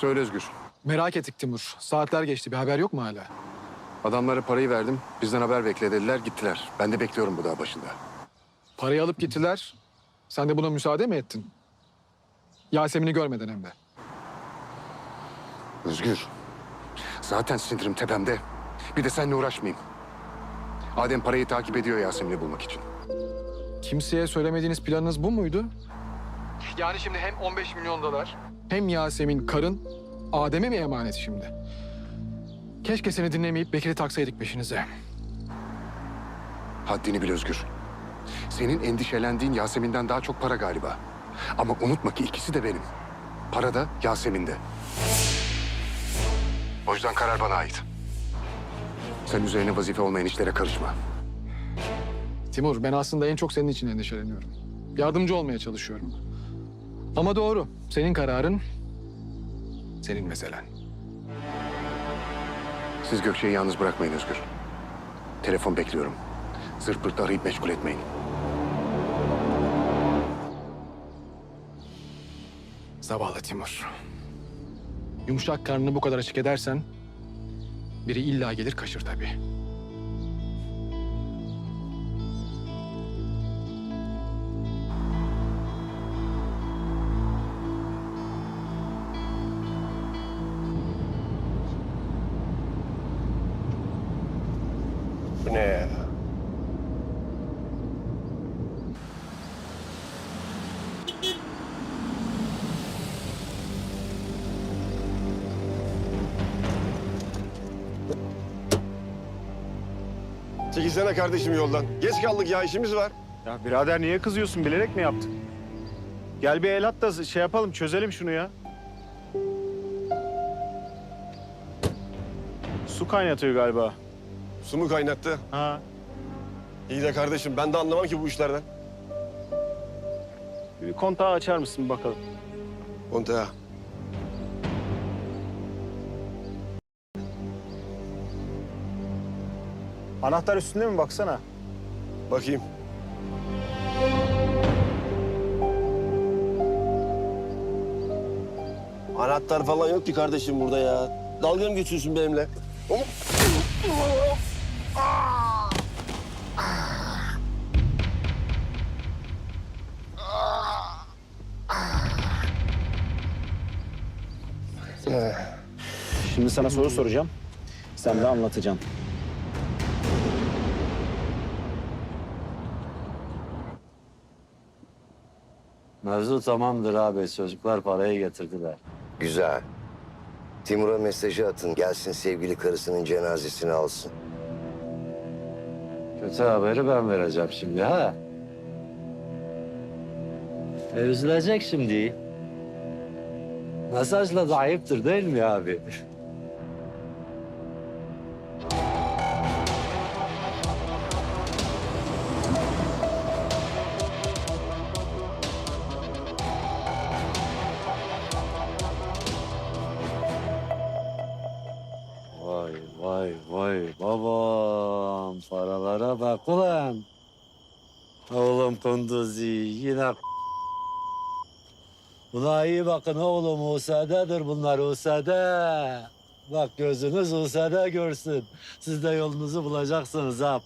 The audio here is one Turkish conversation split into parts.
Söyle Özgür. Merak ettik Timur. Saatler geçti. Bir haber yok mu hala? Adamlara parayı verdim. Bizden haber bekle dediler gittiler. Ben de bekliyorum bu dağ başında. Parayı alıp gittiler. Sen de buna müsaade mi ettin? Yasemin'i görmeden hem de. Özgür. Zaten sinirim tepemde. Bir de seninle uğraşmayayım. Adem parayı takip ediyor Yasemin'i bulmak için. Kimseye söylemediğiniz planınız bu muydu? Yani şimdi hem 15 milyon dolar hem Yasemin karın Adem'e mi emanet şimdi? Keşke seni dinlemeyip Bekir'i taksaydık peşinize. Haddini bil Özgür. Senin endişelendiğin Yasemin'den daha çok para galiba. Ama unutma ki ikisi de benim. Para da Yasemin'de. O yüzden karar bana ait. Sen üzerine vazife olmayan işlere karışma. Timur ben aslında en çok senin için endişeleniyorum. Yardımcı olmaya çalışıyorum. Ama doğru. Senin kararın senin meselen. Siz Gökçe'yi yalnız bırakmayın Özgür. Telefon bekliyorum. Zırt pırt arayıp meşgul etmeyin. Zavallı Timur. Yumuşak karnını bu kadar açık edersen biri illa gelir kaşır tabii. Bu ne ya? Çekilsene kardeşim yoldan. Geç kaldık ya işimiz var. Ya birader niye kızıyorsun? Bilerek mi yaptın? Gel bir el at da şey yapalım, çözelim şunu ya. Su kaynatıyor galiba. Su mu kaynattı? Ha. İyi de kardeşim ben de anlamam ki bu işlerden. Bir kontağı açar mısın bakalım? Konta. Anahtar üstünde mi baksana? Bakayım. Anahtar falan yok ki kardeşim burada ya. Dalga mı geçiyorsun benimle? Şimdi sana soru soracağım. Sen de anlatacaksın. Mevzu tamamdır abi. Çocuklar parayı getirdiler. Güzel. Timur'a mesajı atın. Gelsin sevgili karısının cenazesini alsın. Kötü haberi ben vereceğim şimdi ha. E, üzülecek şimdi. Mesajla da ayıptır değil mi abi? Vay vay vay babam paralara bak ulan. Oğlum Kunduzi yine Buna iyi bakın oğlum USA'dadır bunlar USA'da. Bak gözünüz USA'da görsün. Siz de yolunuzu bulacaksınız ha.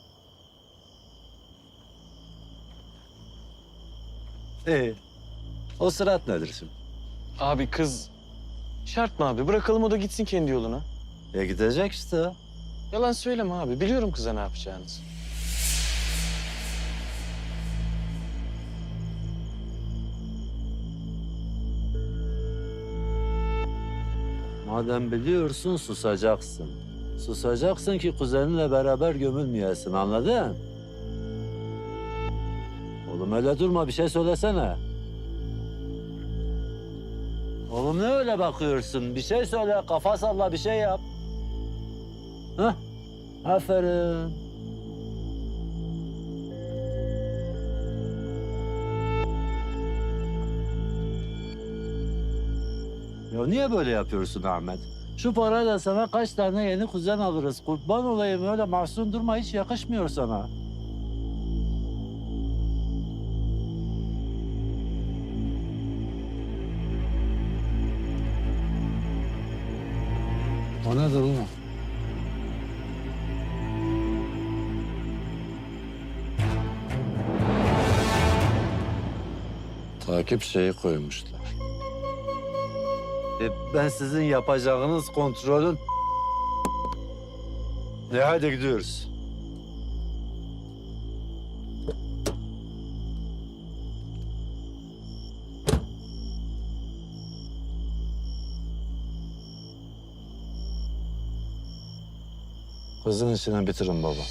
İyi. O sırat nedir şimdi? Abi kız şart mı abi? Bırakalım o da gitsin kendi yoluna. E gidecek işte. Yalan söyleme abi. Biliyorum kıza ne yapacağınızı. Madem biliyorsun susacaksın. Susacaksın ki kuzeninle beraber gömülmeyesin anladın? Oğlum öyle durma bir şey söylesene. Oğlum ne öyle bakıyorsun? Bir şey söyle, kafa salla bir şey yap. Hah? Aferin. Ya niye böyle yapıyorsun Ahmet? Şu parayla sana kaç tane yeni kuzen alırız. Kurban olayım öyle mahzun durma hiç yakışmıyor sana. Bana da oğlum. Takip şeyi koymuşlar. E, ben sizin yapacağınız kontrolün... Ne hadi gidiyoruz. Kızın içine bitirin baba.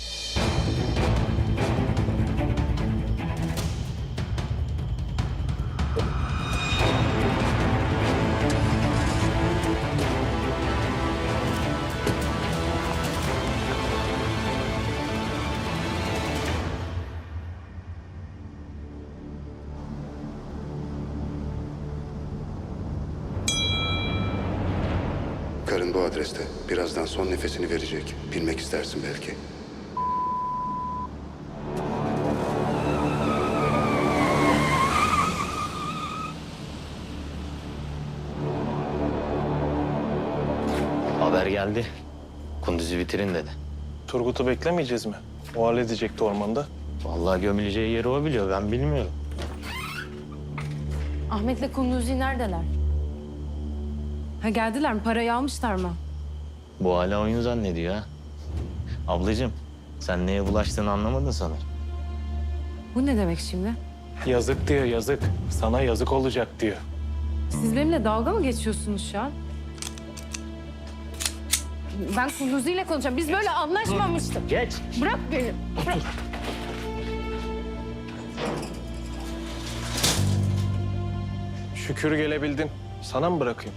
Bu adreste. Birazdan son nefesini verecek. Bilmek istersin belki. Haber geldi. Kunduz'u bitirin dedi. Turgut'u beklemeyeceğiz mi? O halledecekti ormanda. Vallahi gömüleceği yeri o biliyor. Ben bilmiyorum. Ahmet'le Kunduzi neredeler? Ha geldiler mi? Parayı almışlar mı? Bu hala oyun zannediyor ha. Ablacığım sen neye bulaştığını anlamadın sanırım. Bu ne demek şimdi? Yazık diyor yazık. Sana yazık olacak diyor. Siz benimle dalga mı geçiyorsunuz şu an? Ben Kunduzi ile konuşacağım. Biz böyle anlaşmamıştık. Geç. Bırak beni. Bırak. Şükür gelebildin. Sana mı bırakayım?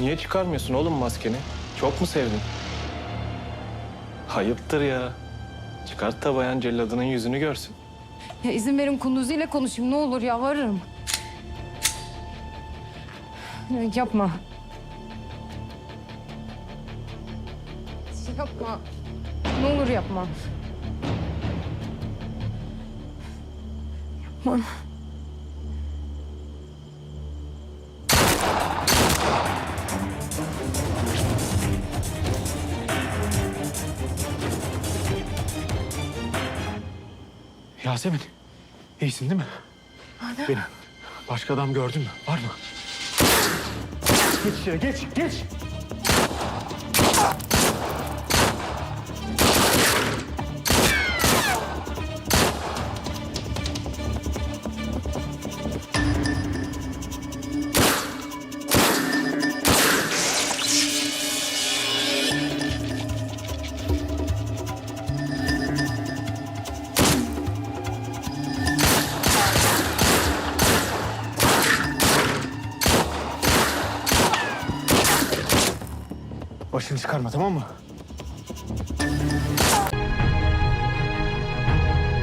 Niye çıkarmıyorsun oğlum maskeni? Çok mu sevdin? Hayıptır ya. Çıkart da bayan celladının yüzünü görsün. Ya izin verin Kunduzi ile konuşayım. Ne olur yalvarırım. Ya yapma. Yapma. Ne olur yapma. Yapma. Yasemin, iyisin değil mi? Beni başka adam gördün mü? Var mı? Geç içeri, geç, geç. Başını çıkarma tamam mı?